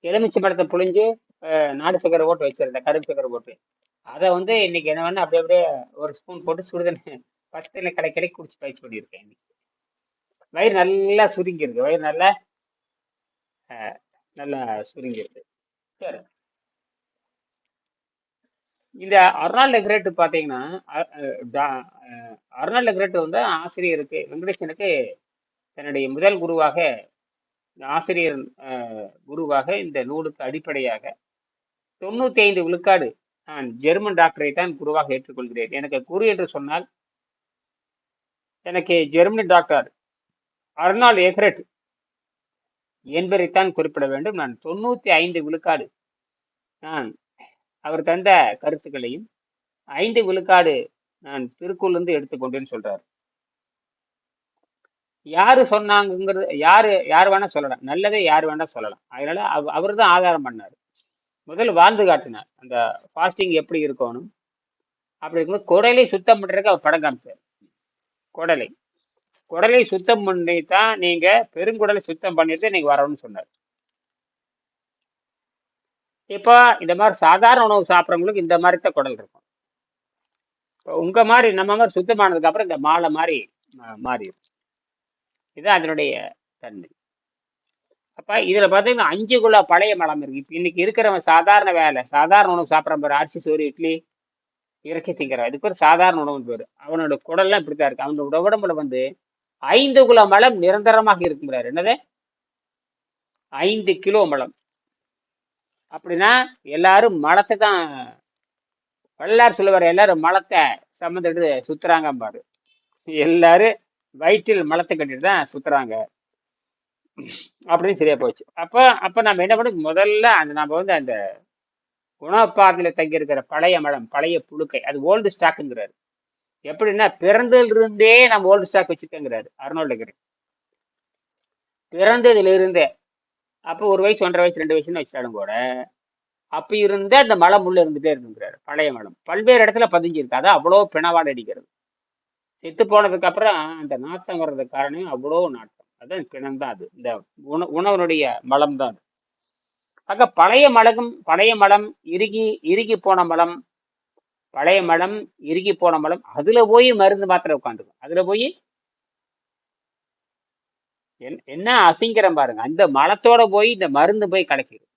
எலுமிச்சை பழத்தை புழிஞ்சு நாடு சக்கரை போட்டு வச்சிருந்தேன் கருப்பு சக்கரை போட்டு. அதை வந்து இன்னைக்கு என்ன வேணா அப்படியே அப்படியே ஒரு ஸ்பூன் போட்டு சுடுதண்ணி பச்சை கடை கடை குடிச்சு பயிற்சி பண்ணியிருக்கேன் இன்னைக்கு. வயிறு நல்லா சுருங்கியிருக்கு வயிறு நல்லா நல்லா சுருங்கியிருக்கு. சரி. இந்த அர்னால்டு கிரேட் பார்த்தீங்கன்னா அ- அ- வந்து ஆசிரியருக்கு வெங்கடேசனுக்கு தன்னுடைய முதல் குருவாக ஆசிரியர் குருவாக இந்த நூலுக்கு அடிப்படையாக தொண்ணூத்தி ஐந்து விழுக்காடு நான் ஜெர்மன் டாக்டரை தான் குருவாக ஏற்றுக்கொள்கிறேன். எனக்கு குரு என்று சொன்னால் எனக்கு ஜெர்மனி டாக்டர் அர்னால் எக்ரெட் என்பதைத்தான் குறிப்பிட வேண்டும். நான் தொண்ணூத்தி ஐந்து விழுக்காடு நான் அவர் தந்த கருத்துக்களையும் ஐந்து விழுக்காடு நான் திருக்குள்ளிருந்து எடுத்துக்கொண்டேன்னு சொல்றார். யாரு சொன்னாங்கிறது யாரு யார் வேணா சொல்லலாம். நல்லதை யார் வேணா சொல்லலாம். அதனால அவர் தான் ஆதாரம் பண்ணார். முதல்ல வாழ்ந்து காட்டினார். அந்த ஃபாஸ்டிங் எப்படி இருக்கணும்? அப்படி இருக்கும்போது குடலை சுத்தம் பண்ணுறதுக்கு அவர் படம் காமிச்சார். குடலை. குடலை சுத்தம் பண்ணி தான் நீங்க பெருங்குடலை சுத்தம் பண்ணிட்டு நீங்க வரணும்னு சொன்னார். இப்போ இந்த மாதிரி சாதாரண உணவு சாப்பிட்றவங்களுக்கு இந்த மாதிரி தான் குடல் இருக்கும். இப்போ உங்க மாதிரி நம்ம மாதிரி சுத்தமானதுக்கு அப்புறம் இந்த மாலை மாதிரி மா- மாறிடும் இதுதான் அதனுடைய தன்மை. அப்ப இதுல பாத்தீங்கன்னா அஞ்சு குள்ள பழைய மலம் இருக்கு. இப்போ இன்னைக்கு இருக்கிறவன் சாதாரண வேலை சாதாரண உணவு சாப்பிட்றான் பாரு. அரிசி சோறு இட்லி இறைச்சி திங்கிறான் இதுக்கு ஒரு சாதாரண உணவு பேர். அவனோட குடல்லாம் இப்படித்தான் இருக்கு. அவனோட உடம்புல வந்து ஐந்து குல மலம் நிரந்தரமாக இருக்குங்கிறாரு என்னது? ஐந்து கிலோ மலம். அப்படின்னா எல்லாரும் மலத்தை தான் வல்லார் சொல்லுவார் எல்லாரும் மலத்தை சம்மந்திட்டு சுத்துறாங்க பாரு எல்லாரும் வயிற்றில் மலத்தை கட்டிட்டு தான் சுத்துறாங்க. அப்படின்னு சரியா போச்சு. அப்போ அப்போ நம்ம என்ன பண்ணணும்? முதல்ல அந்த நம்ம வந்து அந்த குணப்பாதையில் தங்கியிருக்கிற பழைய மலம் பழைய புழுக்கை அது ஓல்டு ஸ்டாக்குங்கிறாரு எப்படின்னா பிறந்ததுல இருந்தே நம்ம ஓல்டு ஸ்டாக் வச்சுருக்கேங்கிறாரு அருணோல்டு கிரி அப்போ ஒரு வயசு ஒன்றரை வயசு ரெண்டு வயசுன்னு வச்சாலும் கூட அப்போ இருந்தே அந்த மலம் உள்ள இருந்துகிட்டே இருக்குங்கிறாரு பழைய மலம். பல்வேறு இடத்துல பதிஞ்சிருக்கு. அதான் அவ்வளோ பிணவாடு அடிக்கிறது செத்து போனதுக்கு அப்புறம் அந்த நாத்தம் வர்றதுக்கு காரணம் அவ்வளோ நாட்டம். அதான் பிணம் தான் அது. இந்த உண உணவனுடைய மலம் தான் அது. ஆக பழைய மலகும் பழைய மலம் இறுகி இறுகி போன மலம் பழைய மலம் இறுகி போன மலம் அதுல போய் மருந்து மாத்திரை உட்காந்துக்கும். அதுல போய் என்- என்ன அசிங்கரம் பாருங்க. அந்த மலத்தோட போய் இந்த மருந்து போய் கலக்கிடும்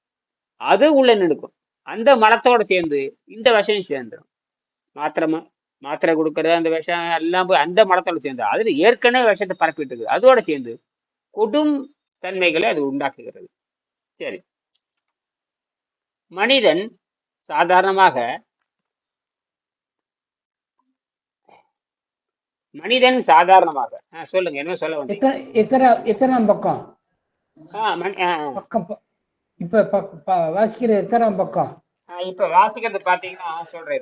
அது உள்ள நினைக்கும் அந்த மலத்தோட சேர்ந்து இந்த விஷயம் சேர்ந்துடும் மாத்திரமா மாத்திரை கொடுக்கறது அந்த விஷம் எல்லாம் போய் அந்த மலத்தோட சேர்ந்து அதுல ஏற்கனவே விஷத்தை பரப்பிட்டு இருக்குது அதோட சேர்ந்து கொடும் தன்மைகளை அது உண்டாக்குகிறது. சரி. மனிதன் சாதாரணமாக மனிதன் சாதாரணமாக சொல்லுங்க என்ன சொல்ல வந்தீங்க? பக்கம்? இப்ப வாசிக்கிற எத்தனாம் பக்கம்? இப்ப வாசிக்கிறது பாத்தீங்கன்னா சொல்றேன்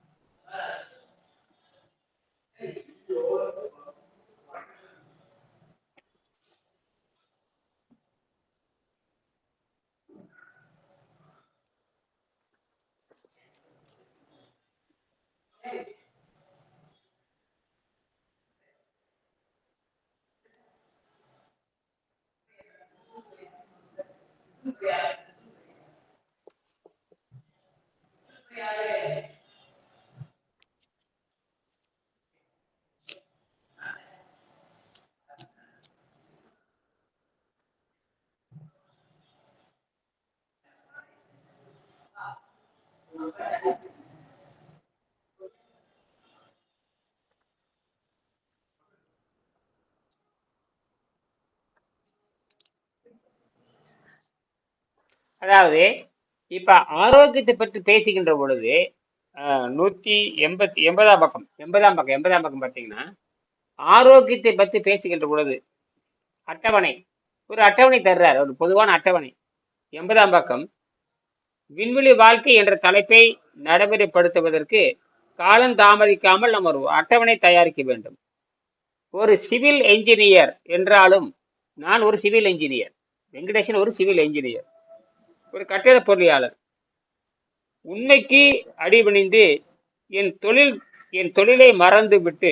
அதாவது இப்ப ஆரோக்கியத்தை பற்றி பேசுகின்ற பொழுது ஆஹ், நூத்தி எண்பத்தி எண்பதாம் பக்கம் எண்பதாம் பக்கம் எண்பதாம் பக்கம் பார்த்தீங்கன்னா ஆரோக்கியத்தை பற்றி பேசுகின்ற பொழுது அட்டவணை ஒரு அட்டவணை தர்றார் ஒரு பொதுவான அட்டவணை. எண்பதாம் பக்கம் விண்வெளி வாழ்க்கை என்ற தலைப்பை நடைமுறைப்படுத்துவதற்கு காலம் தாமதிக்காமல் நம்ம ஒரு அட்டவணை தயாரிக்க வேண்டும். ஒரு சிவில் என்ஜினியர் என்றாலும் நான் ஒரு சிவில் என்ஜினியர். வெங்கடேசன் ஒரு சிவில் என்ஜினியர். ஒரு கட்டிட பொறியாளர். உண்மைக்கு அடிபணிந்து என் தொழில் என் தொழிலை மறந்து விட்டு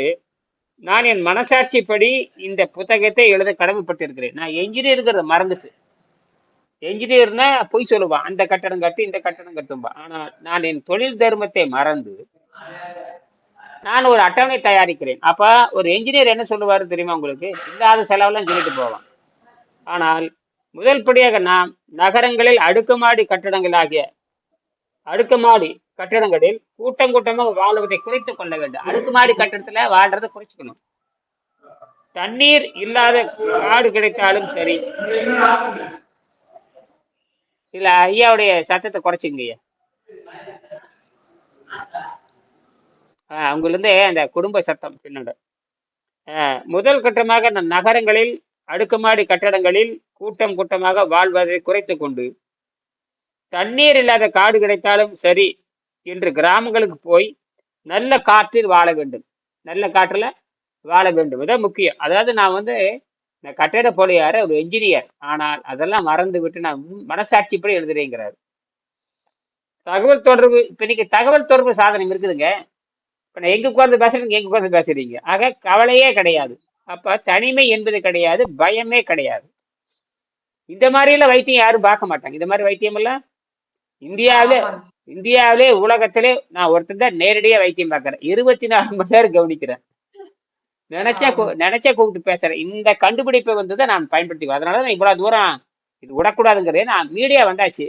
நான் என் மனசாட்சிப்படி இந்த புத்தகத்தை எழுத கடமைப்பட்டிருக்கிறேன். நான் என்ஜினியருங்கிறத மறந்துட்டு என்ஜினியர்னா பொய் சொல்லுவான் அந்த கட்டடம் கட்டு இந்த கட்டடம் கட்டும்பா. ஆனா நான் என் தொழில் தர்மத்தை மறந்து நான் ஒரு அட்டவணை தயாரிக்கிறேன். அப்ப ஒரு என்ஜினியர் என்ன சொல்லுவாரு தெரியுமா உங்களுக்கு? இல்லாத செலவெல்லாம் சொல்லிட்டு போவான். ஆனால் முதல் படியாக நாம் நகரங்களில் அடுக்குமாடி கட்டடங்களாகிய அடுக்குமாடி கட்டடங்களில் கூட்டம் கூட்டமாக வாழ்வதை குறைத்துக் கொள்ள வேண்டும். அடுக்குமாடி கட்டடத்துல வாழ்றதை குறைச்சிக்கணும். தண்ணீர் இல்லாத காடு கிடைத்தாலும் சரி இல்ல ஐயாவுடைய சத்தத்தை குறைச்சிங்க ஐயா அந்த குடும்ப சத்தம் பின்னாடி. முதல் கட்டமாக நம் நகரங்களில் அடுக்குமாடி கட்டடங்களில் கூட்டம் கூட்டமாக வாழ்வதை குறைத்து கொண்டு தண்ணீர் இல்லாத காடு கிடைத்தாலும் சரி என்று கிராமங்களுக்கு போய் நல்ல காற்றில் வாழ வேண்டும். நல்ல காற்றில் வாழ வேண்டும். இதான் முக்கியம். அதாவது நான் வந்து நான் கட்டிட பொழியார ஒரு என்ஜினியர் ஆனால் அதெல்லாம் மறந்து விட்டு நான் மனசாட்சிப்படி எழுதுறேங்கிறார். தகவல் தொடர்பு இப்ப இன்னைக்கு தகவல் தொடர்பு சாதனம் இருக்குதுங்க. இப்ப நான் எங்க உட்கார்ந்து பேசுறேன் நீங்க எங்க உட்கார்ந்து பேசுறீங்க. ஆக கவலையே கிடையாது. அப்ப தனிமை என்பது கிடையாது பயமே கிடையாது. இந்த மாதிரி எல்லாம் வைத்தியம் யாரும் பார்க்க மாட்டாங்க. இந்த மாதிரி வைத்தியம் எல்லாம் இந்தியாவிலே இந்தியாவிலே உலகத்திலே நான் ஒருத்தன் தான் நேரடியா வைத்தியம் பார்க்கறேன். இருபத்தி நாலு மணி நேரம் கவனிக்கிறேன். நினைச்சா நினைச்சா கூப்பிட்டு பேசுறேன். இந்த கண்டுபிடிப்பை வந்து தான் நான் பயன்படுத்தி அதனால தான் இவ்வளவு தூரம் இது விடக்கூடாதுங்கிறதே நான் மீடியா வந்தாச்சு.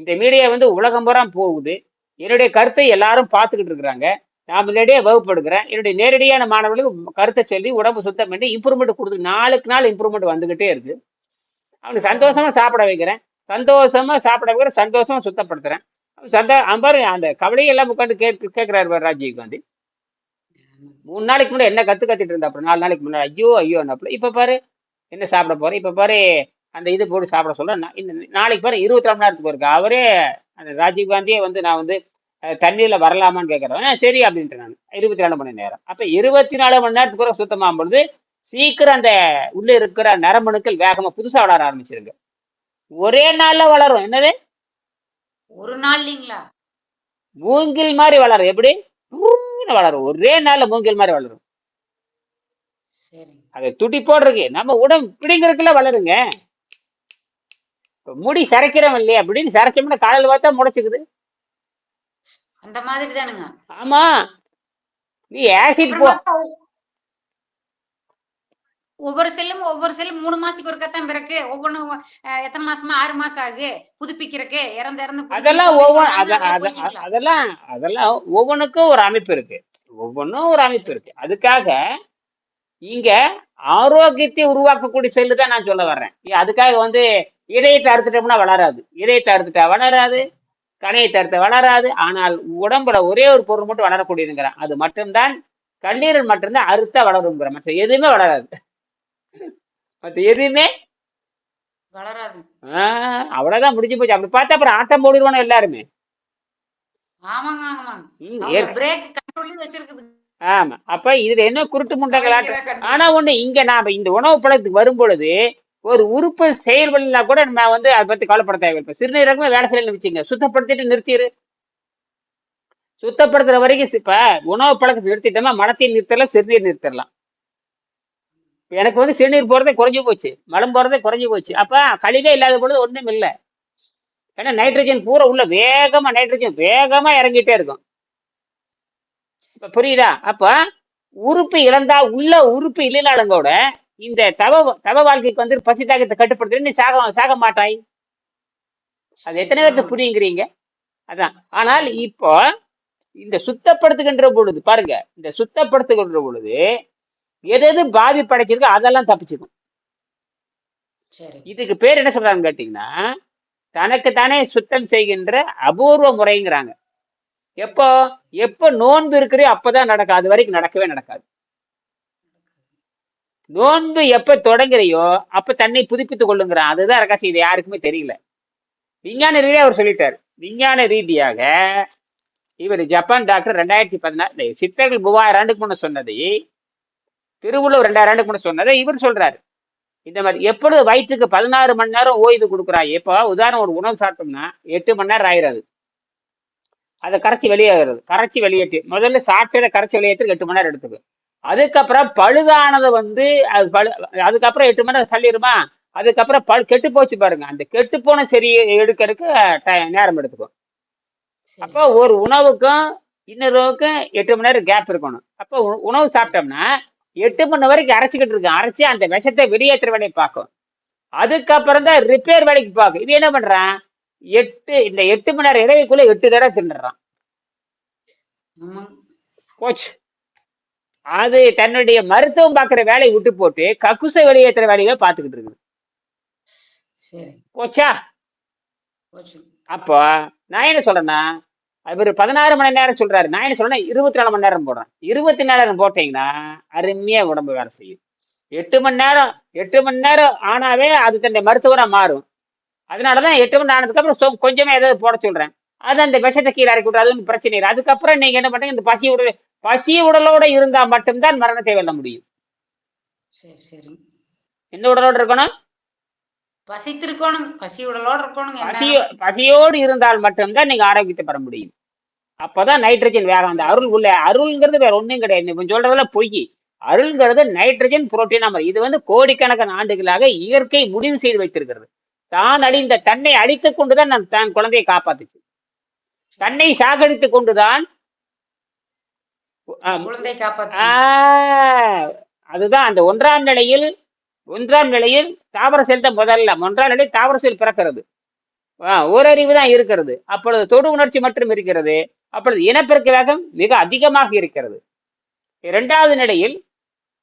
இந்த மீடியா வந்து உலகம் பூரா போகுது. என்னுடைய கருத்தை எல்லாரும் பார்த்துக்கிட்டு இருக்கிறாங்க. நான் முன்னாடியே வகுப்படுகிறேன். என்னுடைய நேரடியான மாணவர்களுக்கு கருத்தை சொல்லி உடம்பு சுத்தம் பண்ணி இம்ப்ரூவ்மெண்ட் கொடுத்து நாளுக்கு நாள் இம்ப்ரூவ்மெண்ட் வந்துகிட்டே இருக்கு. அவனுக்கு சந்தோஷமா சாப்பிட வைக்கிறேன். சந்தோஷமா சாப்பிட வைக்கிறேன். சந்தோஷமா சுத்தப்படுத்துறேன். சந்தோ அவன் பாரு அந்த கவலையை எல்லாம் உட்காந்து கேட்டு கேட்கிறாரு ராஜீவ் காந்தி. மூணு நாளைக்கு முன்னாடி என்ன கத்து கத்திட்டு இருந்தா அப்புறம் நாலு நாளைக்கு முன்னாடி? ஐயோ ஐயோ அப்படி இப்ப பாரு என்ன சாப்பிட போறேன்? இப்ப பாரு அந்த இது போட்டு சாப்பிட சொல்ல இந்த நாளைக்கு பாரு இருபத்தி நாலு மணி நேரத்துக்கு இருக்கு அவரே அந்த ராஜீவ் காந்தியே வந்து நான் வந்து அஹ், தண்ணியில வரலாமான்னு கேட்கறேன் "ஆ, சரி அப்படின்ட்டு நான். இருபத்தி நாலு மணி நேரம். அப்ப இருபத்தி நாலு மணி நேரத்துக்கு ஒரு சுத்தமாகும் பொழுது சீக்கிரம் அந்த உள்ள இருக்கிற நரம்பணுக்கள் வேகமா புதுசா வளர ஆரம்பிச்சிருங்க. ஒரே நாள்ல வளரும். என்னது? ஒரு நாள் இல்லைங்களா? மூங்கில் மாதிரி வளரும். எப்படி? உருன்னு வளரும். ஒரே நாள்ல மூங்கில் மாதிரி வளரும். அது துடிப்போடு இருக்கு நம்ம உடம்பு பிடிங்கிறதுக்குள்ள வளருங்க. முடி சரைக்கிறோம் இல்லையா? அப்படின்னு சரைச்சோம்னா காலையில பார்த்தா முளைச்சுக்குது அந்த மாதிரி தானுங்க. ஆமா. நீ ஆசிட் போ. ஒவ்வொரு செல்லும் ஒவ்வொரு செல்லும் மூணு மாசத்துக்கு ஒருக்கத்தான் பிறகு ஒவ்வொன்றும் எத்தனை மாசமா? ஆறு மாசம் ஆகு. புதுப்பிக்கிறக்கு இறந்து இறந்து அதெல்லாம் ஒவ்வொரு? அதெல்லாம் அதெல்லாம் ஒவ்வொன்றுக்கும் ஒரு அமைப்பு இருக்கு. ஒவ்வொன்றும் ஒரு அமைப்பு இருக்கு. அதுக்காக இங்க ஆரோக்கியத்தை உருவாக்கக்கூடிய செல்லு தான் நான் சொல்ல வர்றேன். அதுக்காக வந்து இதயத்தை அறுத்துட்டோம்னா வளராது. இதயத்தை அறுத்துட்டா வளராது கணையத்தை அறுத்த வளராது. ஆனால் உடம்புல ஒரே ஒரு பொருள் மட்டும் வளரக்கூடியதுங்கிறேன். அது மட்டும்தான் கல்லீரல் மட்டும்தான் அறுத்தா வளருங்கிற மற்ற எதுவுமே வளராது. மற்ற எதுவுமே? வளராது. அவ்வளவுதான் முடிஞ்சு போச்சு. அப்படி பார்த்தா அப்புறம் ஆட்டம் போடுவானோ எல்லாருமே? ஆமாங்க ஆமாங்க. ஆமா. அப்ப இதுல என்ன குருட்டு control. ஆனா ஒண்ணு இங்க நாம இந்த உணவு பழக்கத்துக்கு வரும் பொழுது ஒரு உறுப்பு செயல்படலனா கூட நம்ம வந்து அதை பத்தி கவலைப்பட தேவையில்லை. இப்ப சிறுநீரகமே வேலை செய்யல வச்சுங்க சுத்தப்படுத்திட்டு நிறுத்திடு சுத்தப்படுத்துற வரைக்கும் இப்ப உணவு பழக்கத்தை நிறுத்திட்டோமா மலத்தையும் நிறுத்தலாம் சிறுநீர் நிறுத்திடலாம். எனக்கு வந்து சிறுநீர் போகிறதே குறைஞ்சி போச்சு. மலம் போகிறதே குறைஞ்சி போச்சு. அப்போ கழிவே இல்லாத பொழுது ஒன்றும் இல்லை. ஏன்னா நைட்ரஜன் பூரா உள்ள வேகமாக நைட்ரஜன் வேகமாக இறங்கிட்டே இருக்கும். இப்போ புரியுதா? அப்போ உறுப்பு இழந்தா உள்ள உறுப்பு இல்லைனாலும் கூட இந்த தவ தவ வாழ்க்கைக்கு வந்து பசி தாகத்தை கட்டுப்படுத்த நீ சாக சாக மாட்டாய். அது எத்தனை பேர்த்து புரியுங்கிறீங்க? அதான். ஆனால் இப்போ இந்த சுத்தப்படுத்துகின்ற பொழுது பாருங்க இந்த சுத்தப்படுத்துகின்ற பொழுது எது எது பாதிப்படைச்சிருக்கோ அதெல்லாம் தப்பிச்சுக்கும். சரி. இதுக்கு பேர் என்ன சொல்றாங்கன்னு கேட்டீங்கன்னா தனக்குத்தானே சுத்தம் செய்கின்ற அபூர்வ முறைங்கிறாங்க. எப்போ? எப்போ நோன்பு இருக்கிறே அப்பதான் நடக்கும். அது வரைக்கும் நடக்கவே நடக்காது. நோன்பு எப்ப தொடங்குறியோ அப்ப தன்னை புதுப்பித்துக் கொள்ளுங்கிறான். அதுதான் ரகசியம். இது யாருக்குமே தெரியல. விஞ்ஞான ரீதியா அவர் சொல்லிட்டார். விஞ்ஞான ரீதியாக இவர் ஜப்பான் டாக்டர் ரெண்டாயிரத்தி பதினாறு சித்தர்கள் மூவாயிரம் ஆண்டுக்கு முன்ன சொன்னதை திருவள்ளுவர் ரெண்டாயிரம் ஆண்டுக்கு முன்னாடி சொன்னதை இவர் சொல்றாரு. இந்த மாதிரி எப்பொழுது வயிற்றுக்கு பதினாறு மணி நேரம் ஓய்வு கொடுக்குறான் இப்போ உதாரணம் ஒரு உணவு சாப்பிட்டோம்னா எட்டு மணி நேரம் ஆயிராது. அதை கரைச்சி வெளியேறது. கரைச்சி வெளியேற்றி. முதல்ல சாப்பிட்டதை கரைச்சி வெளியேற்றி எட்டு மணி நேரம் எடுத்துக்கும் அதுக்கப்புறம் பழுதானதை வந்து அது பழு அதுக்கப்புறம் எட்டு மணி நேரம் தள்ளிடுமா அதுக்கப்புறம் பழு கெட்டு போச்சு பாருங்க. அந்த கெட்டு போன சரி எடுக்கிறதுக்கு நேரம் எடுத்துக்கும். அப்போ ஒரு உணவுக்கும் இன்னொருக்கும் எட்டு மணி நேரம் கேப் இருக்கணும். அப்போ உணவு சாப்பிட்டோம்னா எட்டு மணி வரைக்கும் அரைச்சிக்கிட்டு இருக்கு அரைச்சி அந்த விஷத்தை வெளியேற்றுற வேலையை பார்க்கும். அதுக்கப்புறம் தான் ரிப்பேர் வேலைக்கு பார்க்கும் இது என்ன பண்றான்? எட்டு இந்த எட்டு மணி நேரம் இடைவெளிக்குள்ள எட்டு தடவை தின்னுறான். போச்சு. அது தன்னுடைய மருத்துவம் பார்க்குற வேலையை விட்டு போட்டு கக்குசை வெளியேற்றுற வேலையை பார்த்துக்கிட்டு இருக்குது. போச்சு. அப்போ நான் என்ன சொல்றேன்னா அவர் பதினாறு மணி நேரம் சொல்றாரு. நான் என்ன சொல்றேன் இருபத்தி நாலு மணி நேரம் போடுறேன். இருபத்தி நாலு நேரம் போட்டீங்கன்னா அருமையா உடம்பு வேலை செய்யும். எட்டு மணி நேரம் எட்டு மணி நேரம் ஆனாவே அது தன்னுடைய மருத்துவரா மாறும். அதனாலதான் எட்டு மணி ஆனதுக்கு அப்புறம் கொஞ்சமே ஏதாவது போட சொல்றேன். அது அந்த விஷத்தை கீழே இறக்கி விட்டு அது பிரச்சனை இல்லை. அதுக்கப்புறம் நீங்க என்ன பண்றீங்க இந்த பசி உடல் பசி உடலோட இருந்தா மட்டும்தான் மரணத்தை வெல்ல முடியும். சரி சரி. எந்த உடலோட இருக்கணும்? பசித்திருக்கணும் பசி உடலோட இருக்கணும் பசி பசியோடு இருந்தால் மட்டும்தான் நீங்க ஆரோக்கியத்தை பெற முடியும். அப்பதான் நைட்ரஜன் வேகம் அந்த அருள் உள்ள அருள்ங்கிறது வேற ஒண்ணும் கிடையாது. இவன் சொல்றதெல்லாம் பொய். அருள்ங்கிறது நைட்ரஜன் புரோட்டீன் அமர் இது வந்து கோடிக்கணக்கான ஆண்டுகளாக இயற்கை முடிவு செய்து வைத்திருக்கிறது. தான் அழிந்த தன்னை அழித்துக் கொண்டுதான் நான் தான் குழந்தையை காப்பாத்துச்சு. தன்னை சாகடித்துக் கொண்டுதான் அதுதான் அந்த ஒன்றாம் நிலையில் ஒன்றாம் நிலையில் தாவர செல் தான் முதல்ல ஒன்றாம் நிலையில் தாவர செல் பிறக்கிறது. ஓரறிவு தான் இருக்கிறது. அப்பொழுது தொடு உணர்ச்சி மட்டும் இருக்கிறது. அப்பொழுது இனப்பெருக்க வேகம் மிக அதிகமாக இருக்கிறது. இரண்டாவது நிலையில்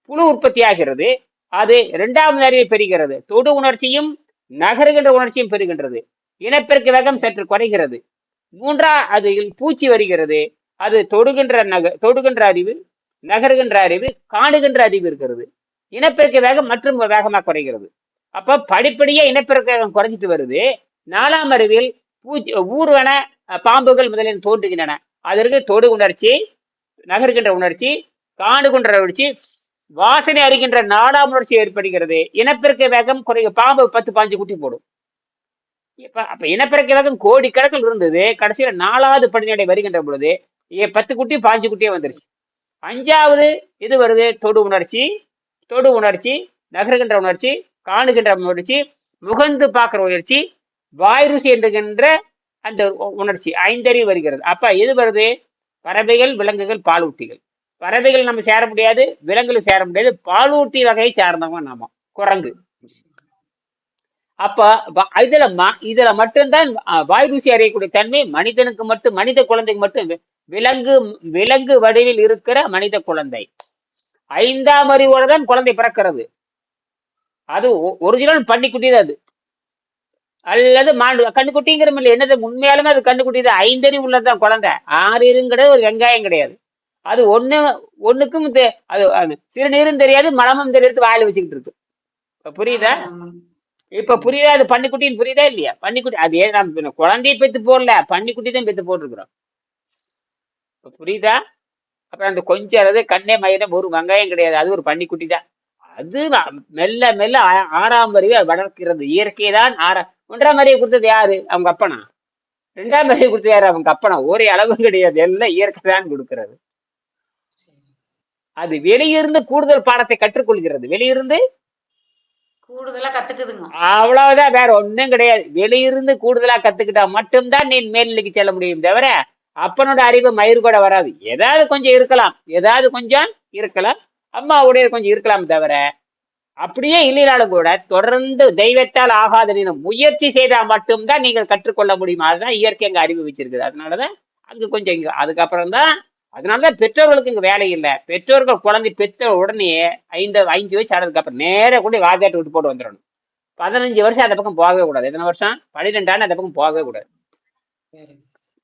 புழு உற்பத்தி ஆகிறது அது இரண்டாவது அறிவை பெறுகிறது. தொடு உணர்ச்சியும் நகருகின்ற உணர்ச்சியும் பெறுகின்றது. இனப்பெருக்க வேகம் சற்று குறைகிறது. மூன்றா அதில் பூச்சி வருகிறது. அது தொடுகின்ற நக தொடுகின்ற அறிவு நகருகின்ற அறிவு காணுகின்ற அறிவு இருக்கிறது. இனப்பெருக்க வேகம் மற்றும் வேகமாக குறைகிறது. அப்ப படிப்படியே இனப்பெருக்க வேகம் குறைஞ்சிட்டு வருது. நாலாம் அறிவில் பூச்சி ஊர்வன பாம்புகள் முதலில் தோன்றுகின்றன. அதற்கு தொடு உணர்ச்சி நகர்கின்ற உணர்ச்சி காணுகின்ற உணர்ச்சி வாசனை அறிகின்ற நாலாம் உணர்ச்சி ஏற்படுகிறது. இனப்பெருக்க வேகம் குறைய பாம்பு பத்து பாஞ்சு குட்டி போடும். இப்ப அப்ப இனப்பெருக்க வேகம் கோடிக்கணக்கில் இருந்தது. கடைசியில நாலாவது படிநிலை வருகின்ற பொழுது ஏ- பத்து குட்டி பாஞ்சு குட்டியே வந்துருச்சு. அஞ்சாவது இது வருது? தொடு உணர்ச்சி தொடு உணர்ச்சி நகருகின்ற உணர்ச்சி காணுகின்ற உணர்ச்சி முகந்து பார்க்கிற உணர்ச்சி வாய் ருசி என்கின்ற அந்த உணர்ச்சி ஐந்தறிவு வருகிறது. அப்ப எது வருது? பறவைகள் விலங்குகள் பாலூட்டிகள். பறவைகள் நம்ம சேர முடியாது விலங்குகள் சேர முடியாது பாலூட்டி வகையை சேர்ந்தவங்க நாம குரங்கு. அப்ப இதுல ம- இதுல மட்டும்தான் வாய் ருசி அறியக்கூடிய தன்மை மனிதனுக்கு மட்டும் மனித குழந்தைக்கு மட்டும் விலங்கு விலங்கு வடிவில் இருக்கிற மனித குழந்தை. ஐந்தாம் அறிவோட தான் குழந்தை பிறக்கிறது. அது ஒரிஜினல் பன்னிக்குட்டி தான் அது. அல்லது மாண்டு கண்ணுக்குட்டிங்கிற இல்லை என்னது உண்மையாலுமே அது கண்ணுக்குட்டி தான் ஐந்தறிவு உள்ளதுதான் குழந்தை. ஆறு இருங்கிறது ஒரு வெங்காயம் கிடையாது. அது ஒண்ணு ஒண்ணுக்கும் தெ- அது அது சிறுநீரும் தெரியாது மலமும் தெரியாது வாயில வச்சுக்கிட்டு இருக்கு. இப்ப புரியுதா? இப்ப புரியுதா? அது பன்னிக்குட்டின்னு புரியுதா இல்லையா? பன்னிக்குட்டி அது ஏன் நம்ம குழந்தைய பெத்து போடல பன்னிக்குட்டி தான் பெத்து போட்டிருக்கிறோம். புரியுதா? அப்புறம் அந்த கொஞ்சம் அதாவது கண்ணே மயிரம் ஒரு வெங்காயம் கிடையாது. அது ஒரு பன்னிக்குட்டி தான். அது மெல்ல மெல்ல ஆறாம் அது வளர்க்கிறது. இயற்கை தான் ஆறா ஒன்றாம் அறிவை கொடுத்தது யாரு? அவங்க அப்பனா. ரெண்டாம் அறிவை கொடுத்தது யாரு? அவங்க அப்பனா. ஒரே அளவும் கிடையாது. எல்லாம் இயற்கை தான் கொடுக்கிறது. அது வெளியிருந்து கூடுதல் பாடத்தை கற்றுக்கொள்கிறது. வெளியிருந்து கூடுதலா கத்துக்குதுங்க. அவ்வளவுதான். வேற ஒண்ணும் கிடையாது. வெளியிருந்து கூடுதலா கத்துக்கிட்டா மட்டும்தான் நீ மேல்நிலைக்கு செல்ல முடியும் தவிர அப்பனோட அறிவு மயிறு கூட வராது. ஏதாவது கொஞ்சம் இருக்கலாம். ஏதாவது கொஞ்சம் இருக்கலாம். அம்மாவுடைய கொஞ்சம் இருக்கலாம் தவிர அப்படியே இல்லைனாலும் கூட தொடர்ந்து தெய்வத்தால் ஆகாத நீனும் முயற்சி செய்தால் மட்டும்தான் நீங்கள் கற்றுக்கொள்ள முடியும். அதுதான் இயற்கை அங்கே அறிவு வச்சிருக்குது அதனாலதான் அங்கே கொஞ்சம் இங்கே அதுக்கப்புறம் தான் அதனாலதான் பெற்றோர்களுக்கு இங்கே வேலை இல்லை. பெற்றோர்கள் குழந்தை பெற்ற உடனே ஐந்து ஐந்து வயசு ஆனதுக்கு அப்புறம் நேரா கொண்டு வாத்தியாட்டு விட்டு போட்டு வந்துடணும். பதினஞ்சு வருஷம் அந்த பக்கம் போகவே கூடாது. எத்தனை வருஷம்? பன்னிரெண்டு ஆண்டு அந்த பக்கம் போகவே கூடாது.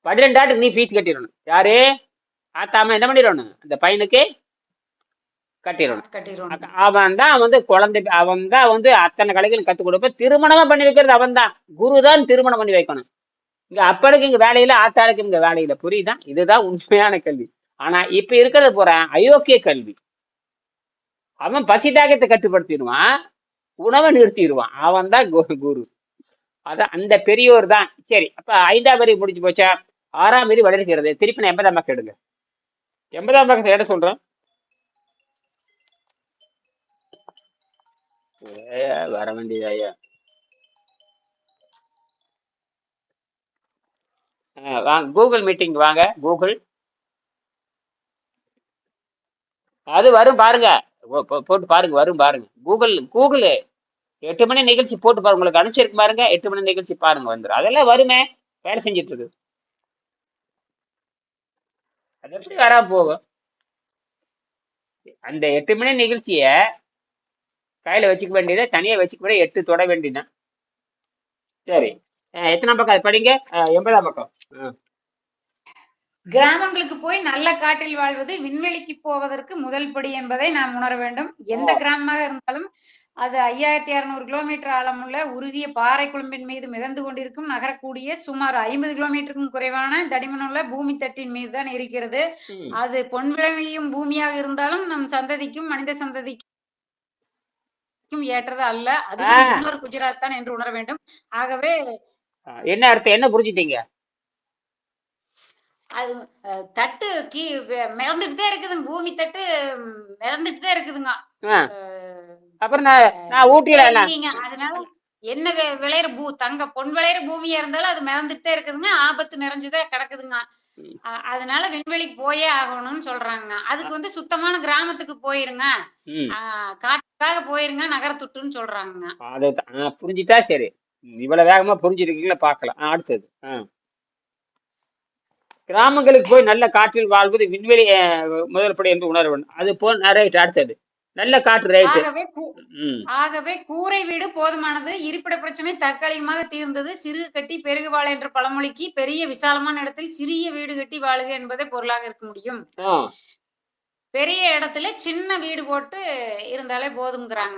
சரி பன்னிரெண்டு ஆண்டுக்கு நீ ஃபீஸ் கட்டிடணும். யாரு? ஆத்தாம என்ன பண்ணிடணும்? அந்த பையனுக்கு கட்டிடணும். அவன் தான் வந்து குழந்தை அவன் தான் வந்து அத்தனை கலைகளும் கத்துக் கொடுப்ப திருமணமா பண்ணி வைக்கிறது அவன் தான். குரு தான் திருமணம் பண்ணி வைக்கணும். இங்க அப்பனுக்கு இங்க வேலையில ஆத்தாளுக்கு இங்க வேலையில. புரியுதா? இதுதான் உண்மையான கல்வி ஆனா இப்ப இருக்கிறது போற அயோக்கிய கல்வி அவன் பசி தாகத்தை கட்டுப்படுத்திடுவான். உணவை நிறுத்திடுவான். அவன் தான் குரு. அதான் அந்த பெரியோர் தான். சரி அப்ப ஐந்தாம் வரி முடிஞ்சு போச்சா? ஆறாம் வரி வளர்கிறது. திருப்பி நான் எண்பதாம் பக்கம் எடுங்க. எண்பதாம் பக்கத்தை என்ன சொல்றேன்? வர வேண்டியது ஐயா? ஆ, வாங்க கூகுள் மீட்டிங் வாங்க கூகுள் அது வரும் பாருங்க. போட்டு பாருங்க வரும் பாருங்க. கூகுள் கூகுள் எட்டு மணி நிகழ்ச்சி போட்டு பாருங்க. உங்களுக்கு அனுப்பிச்சிருக்கு பாருங்க எட்டு மணி நிகழ்ச்சி பாருங்க வந்துடும் அதெல்லாம் வருமே வேலை செஞ்சுட்டு இருக்கு அது எப்படி வராம போகும் அந்த எட்டு மணி நிகழ்ச்சிய கையில வச்சுக்க வேண்டியதை தனியா வச்சுக்க எட்டு தொட வேண்டியதுதான். சரி. அஹ் எத்தனாம் பக்கம்? அது படிங்க. எண்பதாம் பக்கம். கிராமங்களுக்கு போய் நல்ல காட்டில் வாழ்வது விண்வெளிக்கு போவதற்கு முதல் படி என்பதை நாம் உணர வேண்டும். எந்த. கிராமமாக இருந்தாலும் அது ஐயாயிரத்தி அறுநூறு கிலோமீட்டர் ஆழமுள்ள உருகிய பாறை குழம்பின் மீது மிதந்து கொண்டிருக்கும் நகரக்கூடிய சுமார் ஐம்பது கிலோமீட்டருக்கும் குறைவான தடிமனுள்ள பூமி தட்டின் மீது தான் இருக்கிறது. அது பொன் பூமியாக இருந்தாலும் நம் சந்ததிக்கும் மனித சந்ததிக்கும் ஏற்றது அல்ல. இன்னொரு குஜராத் தான் என்று உணர வேண்டும். ஆகவே என்ன அர்த்தம்? என்ன புரிஞ்சுட்டீங்க? அது தட்டு கீ வெ- மிதந்துட்டு தான் இருக்குதுங்க. பூமி தட்டு ம், மிதந்துட்டு தான் இருக்குதுங்க அப்புறம் நான் ஊட்டியில. அதனால என்ன விளையிற பூ தங்க பொன் விளையிற பூமியா இருந்தாலும் அது மிதந்துட்டு இருக்குதுங்க. ஆபத்து நிறைஞ்சுதான் கிடக்குதுங்க. அதனால விண்வெளிக்கு போயே ஆகணும்னு சொல்றாங்க. அதுக்கு வந்து சுத்தமான கிராமத்துக்கு போயிருங்க. காட்டுக்காக போயிருங்க நகரத்துட்டுன்னு சொல்றாங்க புரிஞ்சுட்டா சரி. இவ்வளவு வேகமா புரிஞ்சிருக்கீங்களா? பார்க்கலாம். ஆ, அடுத்தது. கிராமங்களுக்கு போய் நல்ல காற்றில் வாழ்வது விண்வெளி அஹ், முதல் படி என்று உணர வேண்டும். அது போ ரைட் அடுத்தது. நல்ல காற்று ரைட்டு ஆகவே கூரை வீடு போதுமானது. இருப்பிட பிரச்சனை தற்காலிகமாக தீர்ந்தது. சிறு கட்டி பெருகு வாழ என்ற பழமொழிக்கு பெரிய விசாலமான இடத்தில் சிறிய வீடு கட்டி வாழுக என்பதே பொருளாக இருக்க முடியும். பெரிய இடத்துல சின்ன வீடு போட்டு இருந்தாலே போதுங்கிறாங்க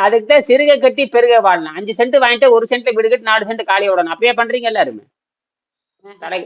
அதுக்கு தான் சிறுக கட்டி பெருக வாழணும். அஞ்சு சென்ட் வாங்கிட்டு ஒரு சென்ட் வீடு கட்டி நாலு சென்ட் காலி விடணும் அப்பயே பண்றீங்க எல்லாருமே. கடை